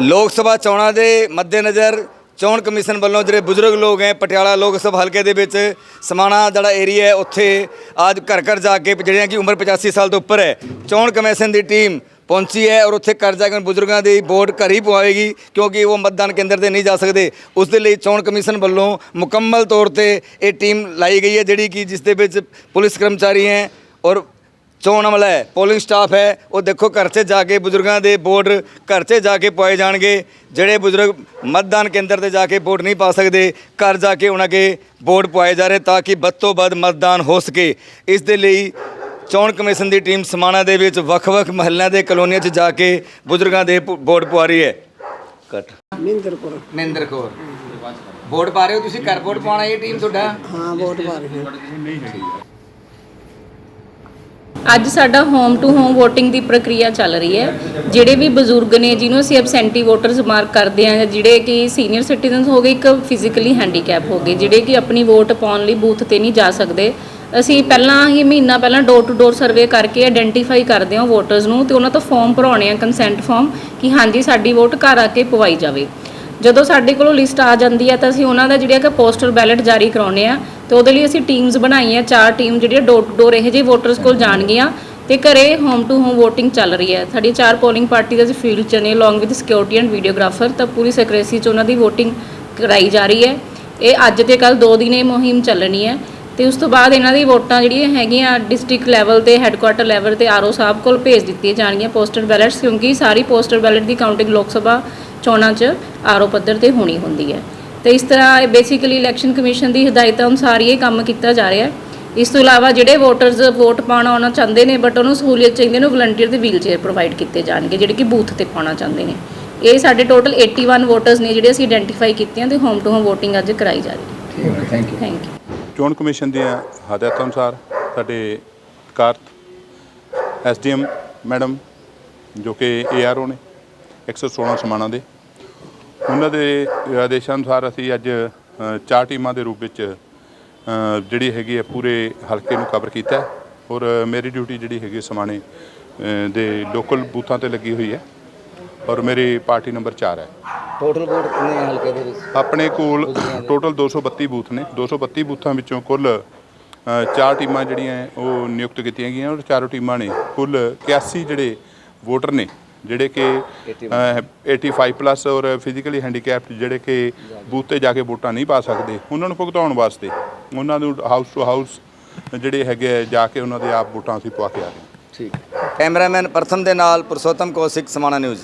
ਲੋਕ ਸਭਾ ਚੋਣਾਂ ਦੇ ਮੱਦੇਨਜ਼ਰ ਚੋਣ ਕਮਿਸ਼ਨ ਵੱਲੋਂ ਜਿਹੜੇ ਬਜ਼ੁਰਗ ਲੋਕ ਹੈ, ਪਟਿਆਲਾ ਲੋਕ ਸਭਾ ਹਲਕੇ ਦੇ ਵਿੱਚ ਸਮਾਣਾ ਜਿਹੜਾ ਏਰੀਆ ਹੈ, ਉੱਥੇ ਅੱਜ ਘਰ ਘਰ ਜਾ ਕੇ ਜਿਹੜਿਆਂ ਕਿ ਉਮਰ 85 ਸਾਲ ਤੋਂ ਉੱਪਰ ਹੈ, ਚੋਣ ਕਮਿਸ਼ਨ ਦੀ ਟੀਮ ਪਹੁੰਚੀ ਹੈ ਔਰ ਉੱਥੇ ਘਰ ਜਾ ਕੇ ਬਜ਼ੁਰਗਾਂ ਦੀ ਵੋਟ ਘਰ ਹੀ ਪਵਾਏਗੀ ਕਿਉਂਕਿ ਉਹ ਮਤਦਾਨ ਕੇਂਦਰ ਤੇ ਨਹੀਂ ਜਾ ਸਕਦੇ। ਉਸ ਦੇ ਲਈ ਚੋਣ ਕਮਿਸ਼ਨ ਵੱਲੋਂ ਮੁਕੰਮਲ ਤੌਰ ਤੇ ਇਹ ਟੀਮ ਲਾਈ ਗਈ ਹੈ, ਜਿਹੜੀ ਕਿ ਜਿਸ ਦੇ ਵਿੱਚ ਪੁਲਿਸ ਕਰਮਚਾਰੀ ਹੈ ਔਰ ਚੋਣ ਅਮਲਾ ਹੈ ਪੋਲਿੰਗ ਸਟਾਫ ਹੈ ਉਹ ਦੇਖੋ ਘਰ 'ਚ ਜਾ ਕੇ ਬਜ਼ੁਰਗਾਂ ਦੇ ਵੋਟ ਘਰ 'ਚ ਜਾ ਕੇ ਪਾਏ ਜਾਣਗੇ। ਜਿਹੜੇ ਬਜ਼ੁਰਗ ਮਤਦਾਨ ਕੇਂਦਰ ਤੇ ਜਾ ਕੇ ਵੋਟ ਨਹੀਂ ਪਾ ਸਕਦੇ ਘਰ ਜਾ ਕੇ ਉਹਨਾਂ ਕੇ ਵੋਟ ਪਵਾਏ ਜਾ ਰਹੇ ਤਾਂ ਕਿ ਵੱਧ ਤੋਂ ਵੱਧ ਮਤਦਾਨ ਹੋ ਸਕੇ। ਇਸ ਦੇ ਲਈ ਚੋਣ ਕਮਿਸ਼ਨ ਦੀ ਟੀਮ ਸਮਾਣਾ ਦੇ ਵਿੱਚ ਵੱਖ-ਵੱਖ ਮਹੱਲਿਆਂ ਦੇ ਕਲੋਨੀਆਂ 'ਚ ਜਾ ਕੇ ਬਜ਼ੁਰਗਾਂ ਦੇ ਪ- ਵੋਟ ਪਵਾ ਰਹੀ ਹੈ। ਕੱਟ ਮਹਿੰਦਰਪੁਰ। ਮਹਿੰਦਰ ਕੌਰ। ਵੋਟ ਪਾ ਰਹੇ ਹੋ ਤੁਸੀਂ? ਘਰ ਵੋਟ ਪਾਉਣਾ ਇਹ ਟੀਮ ਤੁਹਾਡਾ? ਹਾਂ ਵੋਟ ਪਾ ਰਹੇ ਹਾਂ। ਅੱਜ ਸਾਡਾ ਹੋਮ ਟੂ ਹੋਮ VOTING ਦੀ ਪ੍ਰਕਿਰਿਆ ਚੱਲ ਰਹੀ ਹੈ। ਜਿਹੜੇ ਵੀ ਬਜ਼ੁਰਗ ਨੇ, ਜਿਹਨੂੰ ਅਸੀਂ ਐਬਸੈਂਟੀ ਵੋਟਰਸ ਮਾਰਕ ਕਰਦੇ ਹਾਂ ਜਿਹੜੇ ਕਿ ਸੀਨੀਅਰ ਸਿਟੀਜ਼ਨਸ ਹੋ ਗਏ, ਇੱਕ ਫਿਜ਼ੀਕਲੀ ਹੈਂਡੀਕੈਪ ਹੋ ਗਏ, ਜਿਹੜੇ ਕਿ ਆਪਣੀ ਵੋਟ ਪਾਉਣ ਲਈ ਬੂਥ ਤੇ ਨਹੀਂ ਜਾ ਸਕਦੇ। ਅਸੀਂ ਪਹਿਲਾਂ ਹੀ ਮਹੀਨਾ ਪਹਿਲਾਂ ਡੋਰ ਟੂ ਡੋਰ ਸਰਵੇ ਕਰਕੇ ਆਇਡੈਂਟੀਫਾਈ ਕਰਦੇ ਹਾਂ ਵੋਟਰਸ ਨੂੰ ਤੇ ਉਹਨਾਂ ਤੋਂ ਫਾਰਮ ਭਰਾਉਣੇ ਆ ਕੰਸੈਂਟ ਫਾਰਮ ਕਿ ਹਾਂਜੀ, ਸਾਡੀ ਵੋਟ ਘਰ ਆ ਕੇ ਪਵਾਈ ਜਾਵੇ। ਜਦੋਂ ਸਾਡੇ ਕੋਲੋਂ ਲਿਸਟ ਆ ਜਾਂਦੀ ਹੈ ਤਾਂ ਅਸੀਂ ਉਹਨਾਂ ਦਾ ਜਿਹੜਾ ਕਿ ਪੋਸਟਲ ਬੈਲਟ ਜਾਰੀ ਕਰਾਉਨੇ ਆ ਤੇ ਉਹਦੇ ਲਈ ਅਸੀਂ ਟੀਮਸ ਬਣਾਈਆਂ, ਚਾਰ ਟੀਮ ਜਿਹੜੀਆਂ ਡੋਰ ਟੂ ਡੋਰ ਇਹੋ ਜਿਹੇ ਵੋਟਰਸ ਕੋਲ ਜਾਣਗੀਆਂ ਤੇ ਘਰੇ ਹੋਮ ਟੂ ਹੋਮ VOTING ਚੱਲ ਰਹੀ ਹੈ। ਸਾਡੀ ਚਾਰ ਪੋਲਿੰਗ ਪਾਰਟੀ ਦਾ ਅਸੀਂ ਫੀਲਡ ਚ ਨੇ along with security and videographer ਤਾਂ ਪੂਰੀ ਸਕਰੇਸੀ ਚ ਉਹਨਾਂ ਦੀ VOTING ਕਰਾਈ ਜਾ ਰਹੀ ਹੈ। ਇਹ ਅੱਜ ਤੇ ਕੱਲ ਦੋ ਦਿਨ ਇਹ ਮੁਹਿੰਮ ਚੱਲਣੀ ਹੈ ਤੇ ਉਸ ਤੋਂ ਬਾਅਦ ਇਹਨਾਂ ਦੀ ਵੋਟਾਂ ਜਿਹੜੀਆਂ ਹੈਗੀਆਂ ਡਿਸਟ੍ਰਿਕਟ ਲੈਵਲ ਤੇ ਹੈੱਡਕੁਆਟਰ ਲੈਵਲ ਤੇ ਆਰਓ ਸਾਹਿਬ ਕੋਲ ਭੇਜ ਦਿੱਤੀਆਂ ਜਾਣਗੀਆਂ ਪੋਸਟਲ ਬੈਲਟਸ ਕਿਉਂਕਿ ਸਾਰੀ ਪੋਸਟਲ ਬੈਲਟ ਦੀ ਕਾਊਂਟਿੰਗ ਲੋਕ ਸਭਾ ਚੋਣਾਂ 'ਚ ਆਰਓ ਪੱਧਰ ਤੇ ਹੋਣੀ ਹੁੰਦੀ ਹੈ। ਤੇ ਇਸ ਤਰ੍ਹਾਂ ਬੇਸਿਕਲੀ ਇਲੈਕਸ਼ਨ ਕਮਿਸ਼ਨ ਦੀ ਹਦਾਇਤਾਂ ਅਨੁਸਾਰ ਇਹ ਕੰਮ ਕੀਤਾ ਜਾ ਰਿਹਾ ਹੈ। ਇਸ ਤੋਂ ਇਲਾਵਾ ਜਿਹੜੇ ਵੋਟਰਸ ਵੋਟ ਪਾਉਣਾ ਆਉਣਾ ਚਾਹੁੰਦੇ ਨੇ ਬਟ ਉਹਨੂੰ ਸਹੂਲੀਅਤ ਚਾਹੀਦੀ ਨੇ ਵਲੰਟੀਅਰ ਤੇ ਵੀਲ ਚੇਅਰ ਪ੍ਰੋਵਾਈਡ ਕੀਤੇ ਜਾਣਗੇ ਜਿਹੜੇ ਕਿ ਬੂਥ ਤੇ ਪਾਉਣਾ ਚਾਹੁੰਦੇ ਨੇ। ਇਹ ਸਾਡੇ ਟੋਟਲ 81 ਵੋਟਰਸ ਨੇ ਜਿਹੜੇ ਅਸੀਂ ਆਇਡੈਂਟੀਫਾਈ ਕੀਤੇ ਹਨ ਤੇ ਹੋਮ ਟੂ ਹੋਮ VOTING ਅੱਜ ਕਰਾਈ ਜਾ ਰਹੀ ਹੈ। ਥੈਂਕ ਯੂ ਥੈਂਕ ਯੂ ਚੋਣ ਕਮਿਸ਼ਨ ਦੀਆਂ ਹਦਾਇਤਾਂ ਅਨੁਸਾਰ ਸਾਡੇ ਕਾਰਤ ਐਸਡੀਐਮ ਮੈਡਮ ਜੋ ਕਿ ਏਆਰਓ ਨੇ 116 ਸਮਾਣਾ ਦੇ ਉਹਨਾਂ ਦੇ ਆਦੇਸ਼ਾਂ ਅਨੁਸਾਰ ਅਸੀਂ ਅੱਜ ਚਾਰ ਟੀਮਾਂ ਦੇ ਰੂਪ ਵਿੱਚ ਜਿਹੜੀ ਹੈਗੀ ਹੈ ਪੂਰੇ ਹਲਕੇ ਨੂੰ ਕਵਰ ਕੀਤਾ ਔਰ ਮੇਰੀ ਡਿਊਟੀ ਜਿਹੜੀ ਹੈਗੀ ਸਮਾਣੇ ਦੇ ਲੋਕਲ ਬੂਥਾਂ ਤੇ ਲੱਗੀ ਹੋਈ ਹੈ ਔਰ ਮੇਰੀ ਪਾਰਟੀ ਨੰਬਰ 4 ਹੈ। ਟੋਟਲ ਵੋਟ ਕਿੰਨੇ ਹਲਕੇ ਦੇ ਵਿੱਚ? ਆਪਣੇ ਕੋਲ ਟੋਟਲ 232 ਬੂਥ ਨੇ। 232 ਬੂਥਾਂ ਵਿੱਚੋਂ ਕੁੱਲ ਚਾਰ ਟੀਮਾਂ ਜਿਹੜੀਆਂ ਉਹ ਨਿਯੁਕਤ ਕੀਤੀਆਂ ਗਈਆਂ ਔਰ ਚਾਰੋਂ ਟੀਮਾਂ ਨੇ ਕੁੱਲ 81 ਜਿਹੜੇ ਵੋਟਰ ਨੇ। ਜਿਹੜੇ ਕਿ ਅ, 85 ਪਲੱਸ ਔਰ ਫਿਜ਼ੀਕਲੀ ਹੈਂਡੀਕੈਪਡ ਜਿਹੜੇ ਕਿ ਬੂਥ ਤੇ ਜਾ ਕੇ ਵੋਟਾਂ ਨਹੀਂ ਪਾ ਸਕਦੇ ਉਹਨਾਂ ਨੂੰ ਭੁਗਤਾਉਣ ਵਾਸਤੇ ਉਹਨਾਂ ਨੂੰ ਹਾਊਸ ਟੂ ਹਾਊਸ ਜਿਹੜੇ ਹੈਗੇ ਜਾ ਕੇ ਉਹਨਾਂ ਦੇ ਆਪ ਵੋਟਾਂ ਅਸੀਂ ਪਵਾ ਕੇ ਆ ਰਹੇ ਠੀਕ। ਕੈਮਰਾਮੈਨ ਪ੍ਰਥਮ ਦੇ ਨਾਲ ਪੁਰਸ਼ੋਤਮ ਕੌਸ਼ਿਕ ਸਮਾਣਾ ਨਿਊਜ਼।